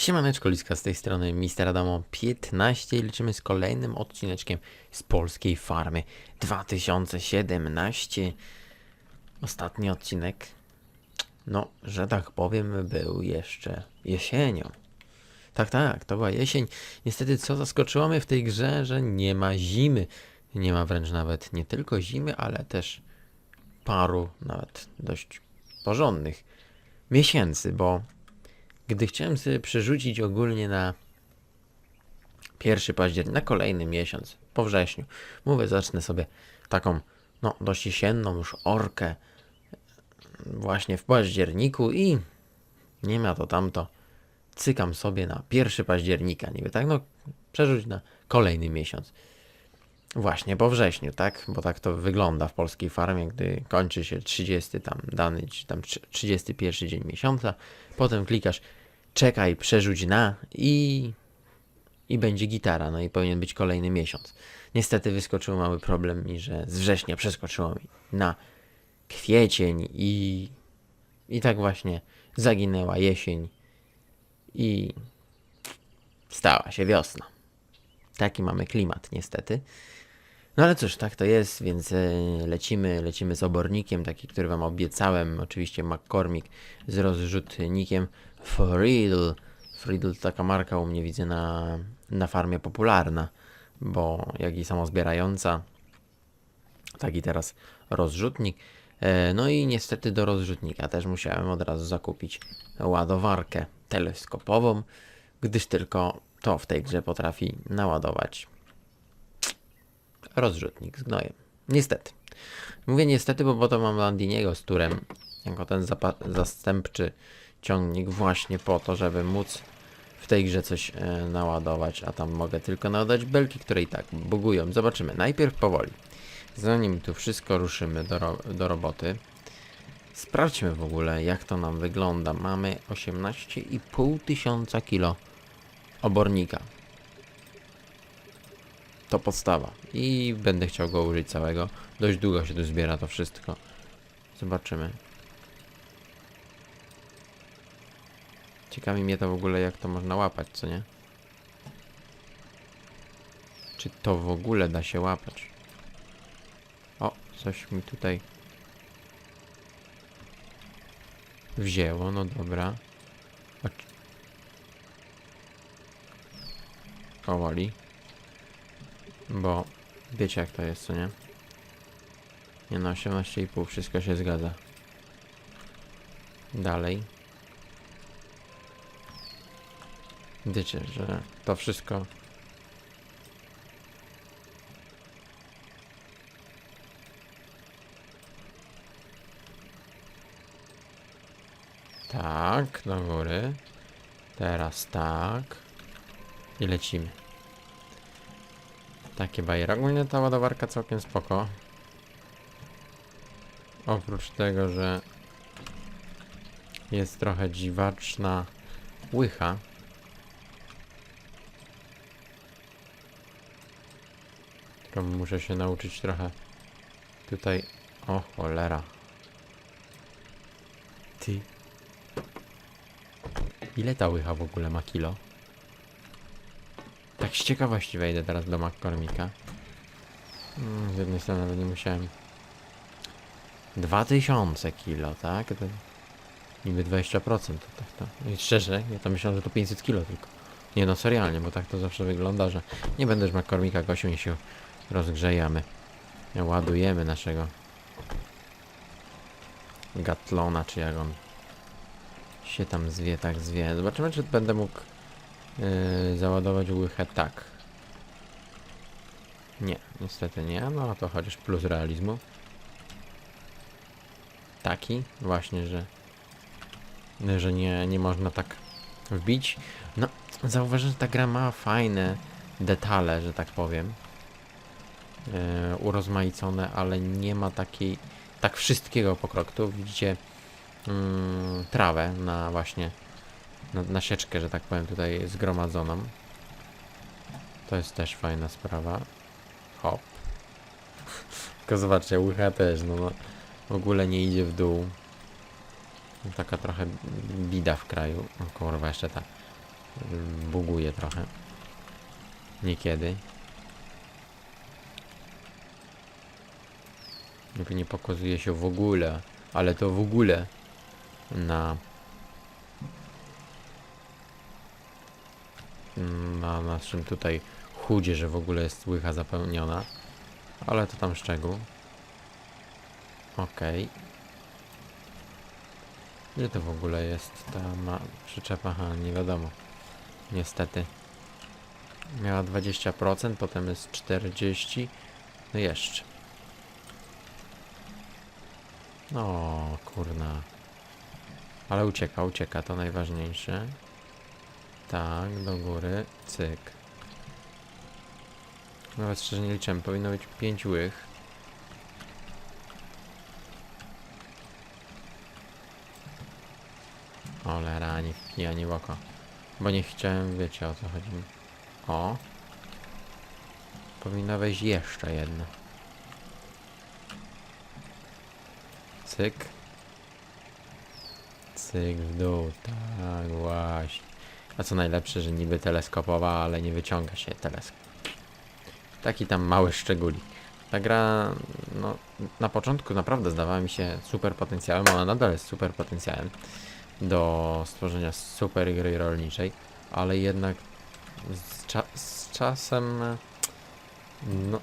Siemaneczko, Liska z tej strony Mister Adamo 15 i liczymy z kolejnym odcineczkiem z polskiej farmy 2017. Ostatni odcinek, no, że tak powiem, był jeszcze jesienią. Tak, tak, to była jesień. Niestety, co zaskoczyło mnie w tej grze, że nie ma zimy. Nie ma wręcz nawet nie tylko zimy, ale też paru, nawet dość porządnych miesięcy, bo gdy chciałem sobie przerzucić ogólnie na pierwszy październik, na kolejny miesiąc, po wrześniu, mówię, zacznę sobie taką, no, dość jesienną już orkę właśnie w październiku i nie ma to tamto, cykam sobie na pierwszy października, niby tak, no, przerzuć na kolejny miesiąc. Właśnie po wrześniu, tak? Bo tak to wygląda w polskiej farmie, gdy kończy się 30 tam dany, czy tam 31 dzień miesiąca, potem klikasz czekaj, przerzuć na i, i będzie gitara, no i powinien być kolejny miesiąc. Niestety wyskoczył mały problem mi, że z września przeskoczyło mi na kwiecień i, i tak właśnie zaginęła jesień i stała się wiosna. Taki mamy klimat niestety. No ale cóż, tak to jest, więc e, lecimy, lecimy z obornikiem, taki, który wam obiecałem, oczywiście McCormick z rozrzutnikiem Friedl. Friedl to taka marka u mnie widzę na, na farmie popularna, bo jak i samozbierająca, tak i teraz rozrzutnik. E, No i niestety do rozrzutnika też musiałem od razu zakupić ładowarkę teleskopową, gdyż tylko to w tej grze potrafi naładować rozrzutnik z gnojem. Niestety. Mówię niestety, bo, bo to mam Landiniego z turem, jako ten zastępczy ciągnik właśnie po to, żeby móc w tej grze coś e, naładować, a tam mogę tylko naładować belki, które i tak bugują. Zobaczymy. Najpierw powoli. Zanim tu wszystko ruszymy do, ro- do roboty, sprawdźmy w ogóle, jak to nam wygląda. Mamy 18,5 tysiąca kilo obornika. To podstawa. I będę chciał go użyć całego. Dość długo się tu zbiera to wszystko. Zobaczymy. Ciekawi mnie to w ogóle, jak to można łapać, co nie? Czy to w ogóle da się łapać? O, coś mi tutaj wzięło, no dobra. Powoli. Bo wiecie jak to jest, co nie? Nie no, 18,5, wszystko się zgadza. Dalej. Wiecie, że to wszystko Tak, do góry. Teraz tak. I lecimy. Takie bajery. Ogólnie ta ładowarka całkiem spoko. Oprócz tego, że jest trochę dziwaczna łycha. Którą muszę się nauczyć trochę tutaj. O cholera. Ty. Ile ta łycha w ogóle ma kilo? Tak z ciekawości wejdę teraz do McCormicka. Mm, z jednej strony nawet nie musiałem. 2000 kilo, tak? To niby 20% to tak to. I szczerze, ja to myślałem, że to 500 kilo tylko. Nie no, serialnie, bo tak to zawsze wygląda, że nie będę już McCormicka gościu, niech się rozgrzejamy. Ładujemy naszego Gatlona, czy jak on się tam zwie, tak zwie. Zobaczymy, czy będę mógł yy, załadować łychę tak. Nie, niestety nie, no to chociaż plus realizmu. Taki właśnie, że że nie, nie można tak wbić. No, zauważyłem, że ta gra ma fajne detale, że tak powiem. Yy, urozmaicone, ale nie ma takiej tak wszystkiego po kroku. Tu widzicie mm, trawę na właśnie na, na sieczkę, że tak powiem, tutaj zgromadzoną. To jest też fajna sprawa. Hop. Tylko zobaczcie, łycha też, no, no w ogóle nie idzie w dół. Taka trochę bida w kraju. O kurwa, jeszcze ta Ym, Buguje trochę. Niekiedy. Jakby nie pokazuje się w ogóle, ale to w ogóle na na naszym tutaj chudzie, że w ogóle jest łycha zapełniona. Ale to tam szczegół. Okej. Ile to w ogóle jest ta ma przyczepa? Aha, nie wiadomo. Niestety. Miała 20%, potem jest 40%. No jeszcze. O, kurna. Ale ucieka, ucieka, to najważniejsze. Tak, do góry. Cyk. Nawet szczerze nie liczyłem, powinno być 5 łych. Cholera, ani kij, ani w oko. Bo nie chciałem, wiecie o co chodzi. O. Powinna wejść jeszcze jedna. Cyk. Cyk w dół, tak właśnie. A co najlepsze, że niby teleskopowa, ale nie wyciąga się teleskop. Taki tam mały szczególik. Ta gra, no, na początku naprawdę zdawała mi się super potencjałem, ona nadal jest super potencjałem do stworzenia super gry rolniczej, ale jednak z, cza z czasem no,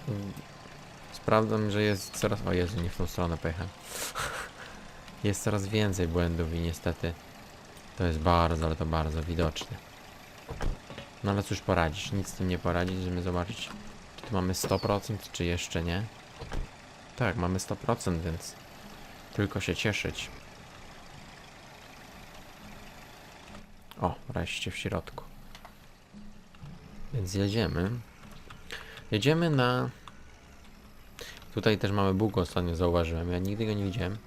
sprawdzam, że jest coraz... O Jezu, nie w tą stronę pojechałem. jest coraz więcej błędów i niestety to jest bardzo, ale to bardzo widoczne. No ale cóż poradzisz, nic z tym nie poradzić, żeby zobaczyć, czy tu mamy 100%, czy jeszcze nie. Tak, mamy 100%, więc tylko się cieszyć. O, wreszcie w środku. Więc jedziemy. Jedziemy na... Tutaj też mamy Bóg ostatnio zauważyłem. Ja nigdy go nie widziałem.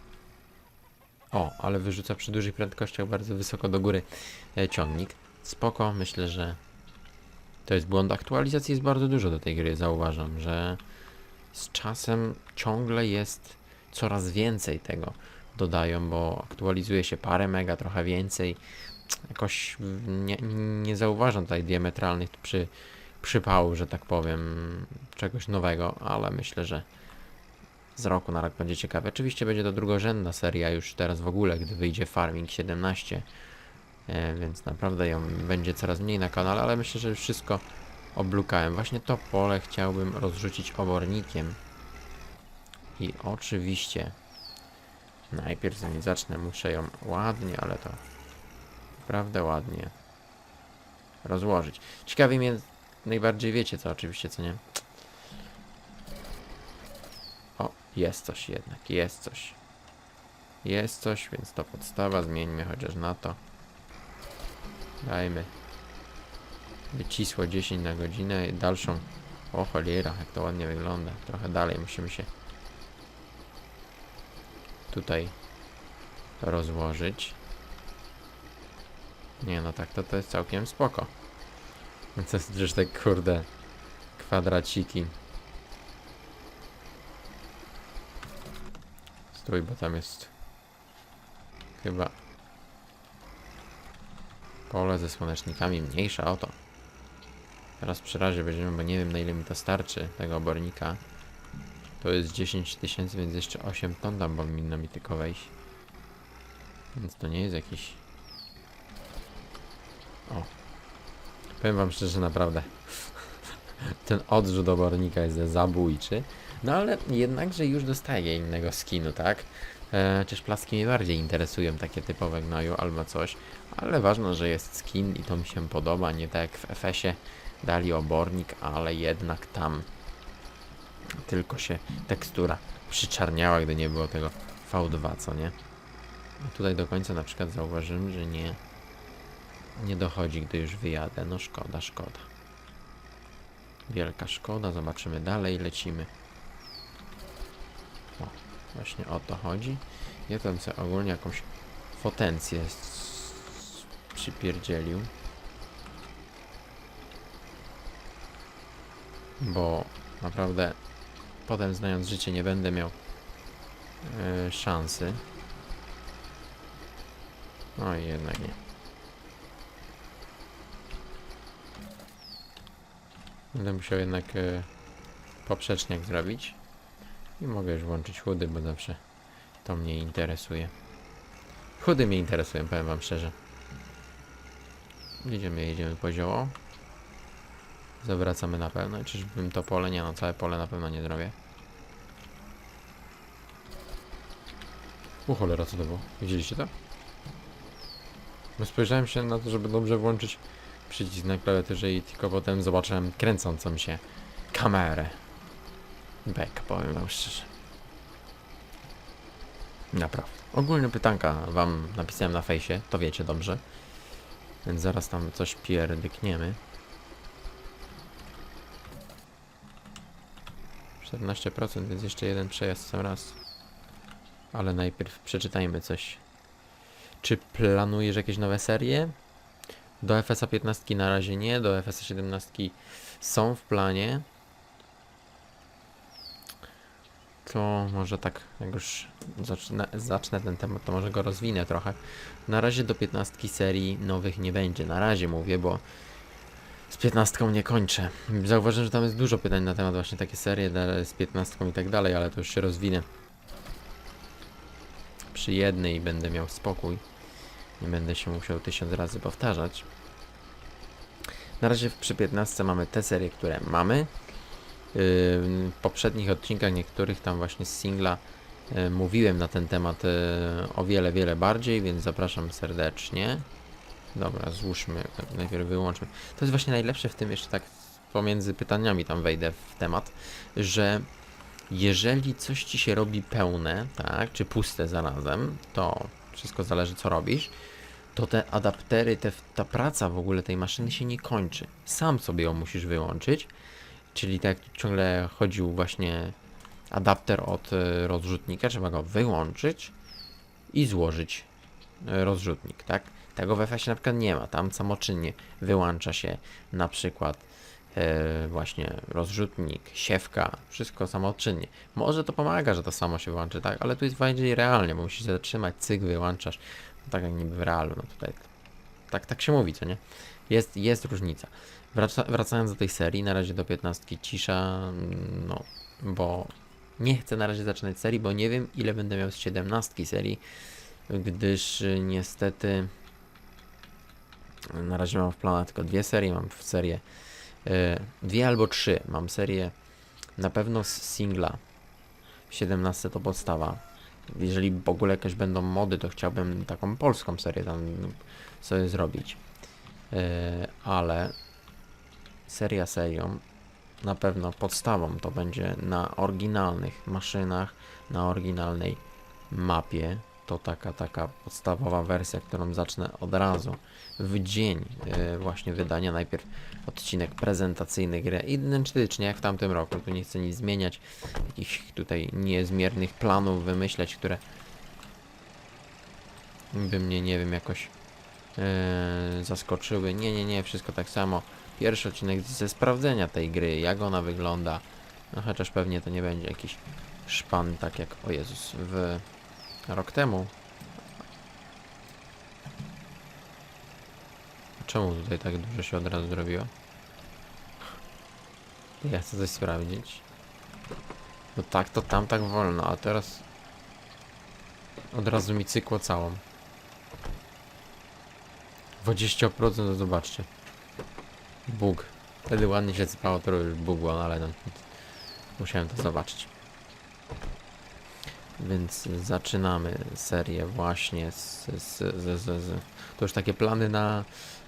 O, ale wyrzuca przy dużych prędkościach bardzo wysoko do góry e, ciągnik. Spoko, myślę, że to jest błąd. Aktualizacji jest bardzo dużo do tej gry, zauważam, że z czasem ciągle jest coraz więcej tego dodają, bo aktualizuje się parę mega, trochę więcej jakoś nie, nie zauważam tutaj diametralnych przy, przypałów, że tak powiem, czegoś nowego, ale myślę, że z roku na rok będzie ciekawe. Oczywiście będzie to drugorzędna seria już teraz w ogóle, gdy wyjdzie Farming 17, e, więc naprawdę ją będzie coraz mniej na kanale, ale myślę, że już wszystko oblukałem. Właśnie to pole chciałbym rozrzucić obornikiem i oczywiście najpierw zanim zacznę muszę ją ładnie, ale to naprawdę ładnie rozłożyć. Ciekawi mnie najbardziej wiecie co oczywiście, co nie? Jest coś jednak, jest coś. Jest coś, więc to podstawa, zmieńmy chociaż na to. Dajmy wycisło 10 na godzinę i dalszą. O cholera, jak to ładnie wygląda. Trochę dalej musimy się tutaj rozłożyć. Nie no tak, to, to jest całkiem spoko. To jest te kurde kwadraciki. Stój, bo tam jest chyba pole ze słonecznikami mniejsza o to. Teraz przy razie będziemy, bo nie wiem na ile mi to starczy tego obornika. To jest 10 tysięcy, więc jeszcze 8 ton tam powinno mi tylko wejść. Więc to nie jest jakiś o. Powiem wam szczerze, naprawdę. Ten odrzut obornika jest zabójczy. No ale jednakże już dostaję innego skinu, tak? E, chociaż plaski mnie bardziej interesują, takie typowe gnoju albo coś. Ale ważne, że jest skin i to mi się podoba. Nie tak jak w FS-ie dali obornik, ale jednak tam tylko się tekstura przyczarniała, gdy nie było tego V2, co nie? A tutaj do końca na przykład zauważyłem, że nie nie dochodzi, gdy już wyjadę. No szkoda, szkoda. Wielka szkoda. Zobaczymy dalej. Lecimy. Właśnie o to chodzi. Ja tam sobie ogólnie jakąś potencję przypierdzielił. Bo naprawdę potem znając życie nie będę miał e, szansy. No i jednak nie. Będę musiał jednak e, poprzeczniak zrobić. I mogę już włączyć chudy, bo zawsze to mnie interesuje. Chudy mnie interesują, powiem wam szczerze. Jedziemy, jedziemy po zioło. Zawracamy na pewno. Czyżbym to pole? Nie no, całe pole na pewno nie zrobię. U cholera, co to było? Widzieliście to? No spojrzałem się na to, żeby dobrze włączyć przycisk na klawiaturze i tylko potem zobaczyłem kręcącą się kamerę. Bek, powiem wam szczerze. Naprawdę. Ogólne pytanka wam napisałem na fejsie, to wiecie dobrze. Więc zaraz tam coś pierdykniemy. 14% więc jeszcze jeden przejazd sam raz. Ale najpierw przeczytajmy coś. Czy planujesz jakieś nowe serie? Do FSA 15 na razie nie, do FSA 17 są w planie. To może tak, jak już zacznę, zacznę ten temat, to może go rozwinę trochę. Na razie do 15 serii nowych nie będzie. Na razie mówię, bo z 15 nie kończę. Zauważyłem, że tam jest dużo pytań na temat właśnie takie serie z 15 i tak dalej, ale to już się rozwinę. Przy jednej będę miał spokój. Nie będę się musiał tysiąc razy powtarzać. Na razie przy 15 mamy te serie, które mamy. W poprzednich odcinkach niektórych tam właśnie z singla yy, mówiłem na ten temat yy, o wiele, wiele bardziej, więc zapraszam serdecznie. Dobra, złóżmy, najpierw wyłączmy. To jest właśnie najlepsze w tym, jeszcze tak pomiędzy pytaniami tam wejdę w temat, że jeżeli coś ci się robi pełne, tak, czy puste zarazem, to wszystko zależy co robisz, to te adaptery, te, ta praca w ogóle tej maszyny się nie kończy. Sam sobie ją musisz wyłączyć, czyli tak ciągle chodził właśnie adapter od e, rozrzutnika, trzeba go wyłączyć i złożyć e, rozrzutnik, tak? Tego w FS na przykład nie ma, tam samoczynnie wyłącza się na przykład e, właśnie rozrzutnik, siewka, wszystko samoczynnie. Może to pomaga, że to samo się włączy, tak? Ale tu jest bardziej realnie, bo musisz zatrzymać, cyk, wyłączasz, no, tak jak niby w realu, no tutaj tak, tak się mówi, co nie? Jest, jest różnica. Wraca, wracając do tej serii, na razie do 15 cisza, no, bo nie chcę na razie zaczynać serii, bo nie wiem ile będę miał z 17 serii, gdyż y, niestety na razie mam w planach tylko dwie serie, mam w serię y, dwie albo trzy, mam serię na pewno z singla, 17 to podstawa, jeżeli w ogóle jakieś będą mody, to chciałbym taką polską serię tam sobie zrobić. Yy, ale seria serią na pewno podstawą to będzie na oryginalnych maszynach, na oryginalnej mapie. To taka, taka podstawowa wersja, którą zacznę od razu w dzień yy, właśnie wydania. Najpierw odcinek prezentacyjny gry, identycznie jak w tamtym roku. Tu nie chcę nic zmieniać, jakichś tutaj niezmiernych planów wymyśleć, które by mnie, nie wiem, jakoś e, zaskoczyły. Nie, nie, nie, wszystko tak samo. Pierwszy odcinek ze sprawdzenia tej gry, jak ona wygląda. No chociaż pewnie to nie będzie jakiś szpan, tak jak, o Jezus, w rok temu. Czemu tutaj tak dużo się od razu zrobiło? Ja chcę coś sprawdzić. No tak, to tam tak wolno, a teraz od razu mi cykło całą. 20% to zobaczcie. Bóg. Wtedy ładnie się sypało, to już był, ale no, musiałem to zobaczyć. Więc zaczynamy serię właśnie z, z, z, z, z... To już takie plany na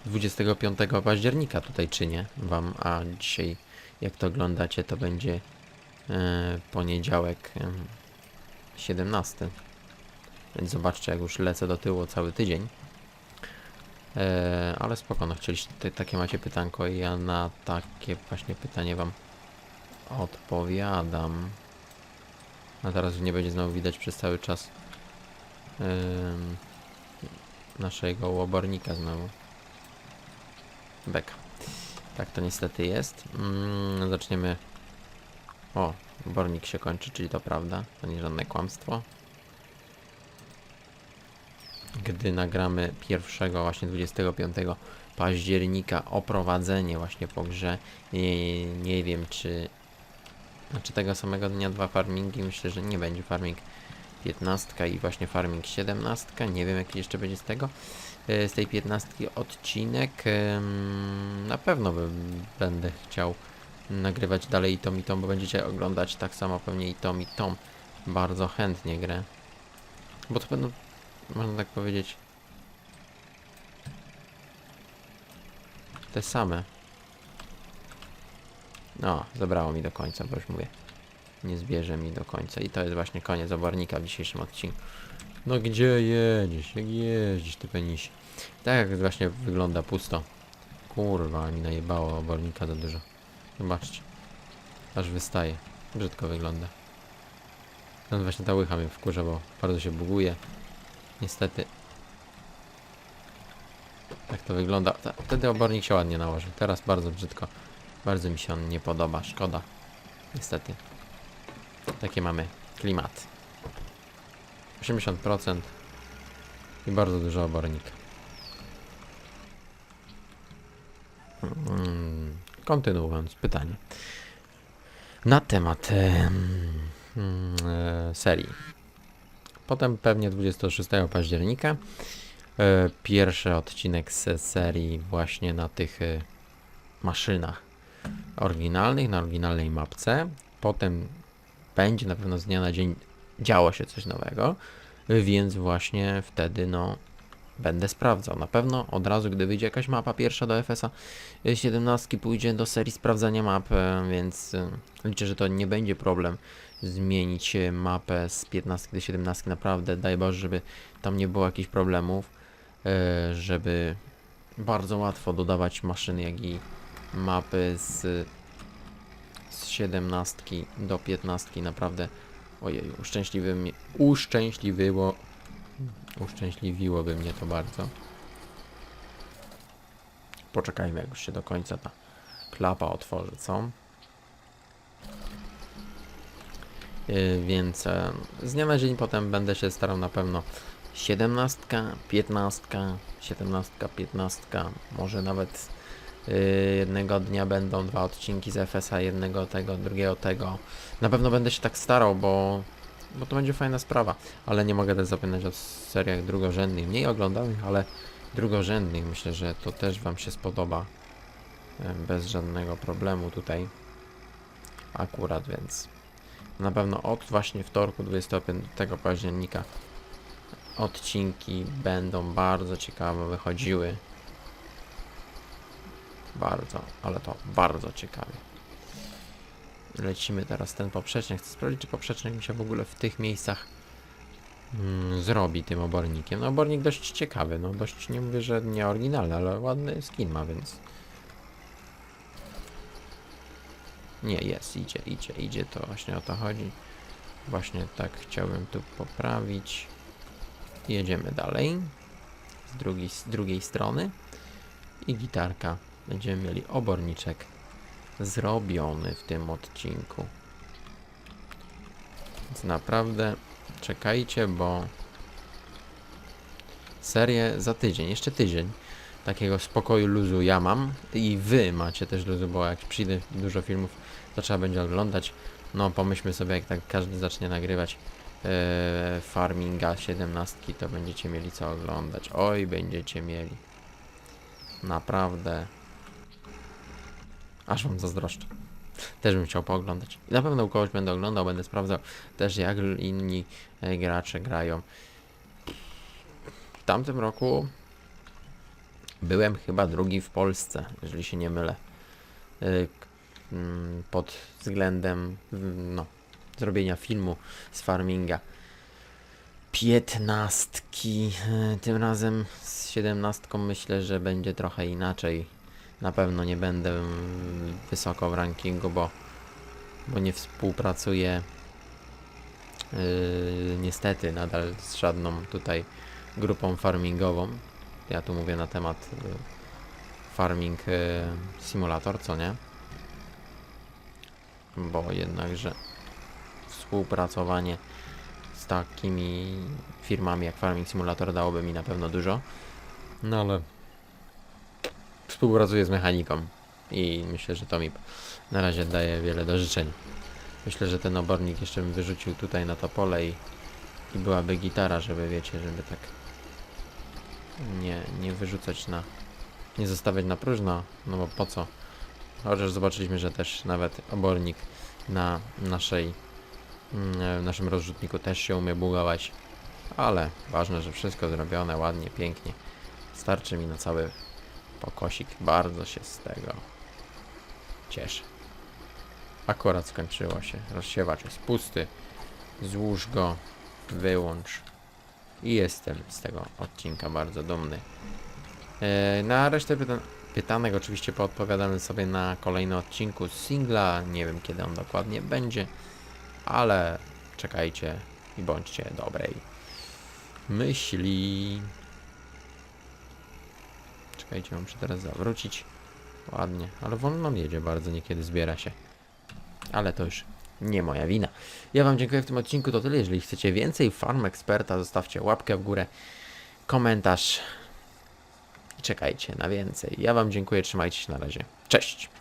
25 października tutaj czynię wam, a dzisiaj jak to oglądacie to będzie e, poniedziałek e, 17. Więc zobaczcie jak już lecę do tyłu cały tydzień. E, ale spoko, no chcieliście, te- takie macie pytanko i ja na takie właśnie pytanie wam odpowiadam. A teraz nie będzie znowu widać przez cały czas naszego łobornika znowu. Beka. Tak to niestety jest. Mm, zaczniemy. O, obornik się kończy, czyli to prawda. To nie żadne kłamstwo. Gdy nagramy pierwszego, właśnie 25 października oprowadzenie właśnie po grze. Nie, nie wiem czy... Znaczy tego samego dnia dwa farmingi, myślę, że nie będzie farming 15 i właśnie farming 17. Nie wiem jaki jeszcze będzie z tego. E, Z tej 15 odcinek. Na pewno będę chciał nagrywać dalej i tom i tom, bo będziecie oglądać tak samo pewnie i tom i tom bardzo chętnie grę. Bo to będą, można tak powiedzieć, te same. No, zabrało mi do końca, bo już mówię. Nie zbierze mi do końca. I to jest właśnie koniec obornika w dzisiejszym odcinku. No gdzie jedziesz? Jak jeździsz, ty penisie? Tak jak właśnie wygląda pusto. Kurwa, mi najebało obornika za dużo. Zobaczcie. Aż wystaje. Brzydko wygląda. No właśnie ta łycha mnie wkurza, bo bardzo się buguje. Niestety. Tak to wygląda. Wtedy obornik się ładnie nałożył. Teraz bardzo brzydko. Bardzo mi się on nie podoba. Szkoda. Niestety. Takie mamy klimat. 80% i bardzo dużo obornika. Mm, Kontynuując pytanie. Na temat em, mm, e, serii. Potem pewnie 26 października e, pierwszy odcinek z serii właśnie na tych e, maszynach oryginalnych, na oryginalnej mapce. Potem będzie na pewno z dnia na dzień działo się coś nowego, więc właśnie wtedy no będę sprawdzał. Na pewno od razu, gdy wyjdzie jakaś mapa pierwsza do FS-a 17 pójdzie do serii sprawdzania map, e, więc liczę, że to nie będzie problem zmienić e, mapę z 15 do 17. Naprawdę daj Boże, żeby tam nie było jakichś problemów, e, żeby bardzo łatwo dodawać maszyny, jak i mapy z, z 17 do 15. Naprawdę ojej, uszczęśliwy mnie, uszczęśliwiło, uszczęśliwiłoby mnie to bardzo. Poczekajmy, jak już się do końca ta klapa otworzy, co? Więc e, z dnia na dzień potem będę się starał na pewno 17, 15, 17, 15, może nawet yy, jednego dnia będą dwa odcinki z FSA, jednego tego, drugiego tego. Na pewno będę się tak starał, bo, bo to będzie fajna sprawa, ale nie mogę też zapominać o seriach drugorzędnych, mniej oglądanych, ale drugorzędnych. Myślę, że to też Wam się spodoba e, bez żadnego problemu tutaj akurat, więc na pewno od właśnie wtorku 25 października odcinki będą bardzo ciekawe wychodziły. Bardzo, ale to bardzo ciekawie. Lecimy teraz ten poprzecznik. Chcę sprawdzić, czy poprzecznik mi się w ogóle w tych miejscach mm, zrobi tym obornikiem. No obornik dość ciekawy, no dość nie mówię, że nie oryginalny, ale ładny skin ma, więc... Nie, jest, idzie, idzie, idzie, to właśnie o to chodzi. Właśnie tak chciałbym tu poprawić. Jedziemy dalej. Z drugiej, z drugiej strony. I gitarka. Będziemy mieli oborniczek zrobiony w tym odcinku. Więc naprawdę czekajcie, bo serię za tydzień, jeszcze tydzień takiego spokoju, luzu ja mam i wy macie też luzu, bo jak przyjdę dużo filmów, to trzeba będzie oglądać. No pomyślmy sobie, jak tak każdy zacznie nagrywać e, farminga 17, to będziecie mieli co oglądać. Oj, będziecie mieli. Naprawdę. Aż wam zazdroszczę. Też bym chciał pooglądać. I na pewno u kogoś będę oglądał, będę sprawdzał też jak inni e, gracze grają. W tamtym roku byłem chyba drugi w Polsce, jeżeli się nie mylę. Y, mm, Pod względem mm, no, zrobienia filmu z farminga. Piętnastki, y, tym razem z siedemnastką myślę, że będzie trochę inaczej. Na pewno nie będę mm, wysoko w rankingu, bo, bo nie współpracuję yy, niestety nadal z żadną tutaj grupą farmingową. Ja tu mówię na temat y, farming y, simulator, co nie? Bo jednakże współpracowanie z takimi firmami jak Farming Simulator dałoby mi na pewno dużo. No ale współpracuję z mechaniką i myślę, że to mi na razie daje wiele do życzeń. Myślę, że ten obornik jeszcze bym wyrzucił tutaj na to pole i, i byłaby gitara, żeby wiecie, żeby tak nie, nie wyrzucać na, nie zostawiać na próżno, no bo po co? Chociaż zobaczyliśmy, że też nawet obornik na naszej, mm, w naszym rozrzutniku też się umie bugować, ale ważne, że wszystko zrobione ładnie, pięknie. Starczy mi na cały pokosik. Bardzo się z tego cieszę. Akurat skończyło się. Rozsiewacz jest pusty. Złóż go, wyłącz. I jestem z tego odcinka bardzo dumny. E, na resztę pyta pytanek oczywiście poodpowiadamy sobie na kolejnym odcinku singla. Nie wiem kiedy on dokładnie będzie, ale czekajcie i bądźcie dobrej myśli. Czekajcie, muszę teraz zawrócić. Ładnie, ale wolno jedzie bardzo, niekiedy zbiera się. Ale to już nie moja wina. Ja Wam dziękuję w tym odcinku, to tyle. Jeżeli chcecie więcej Farm Experta, zostawcie łapkę w górę, komentarz i czekajcie na więcej. Ja Wam dziękuję, trzymajcie się na razie. Cześć!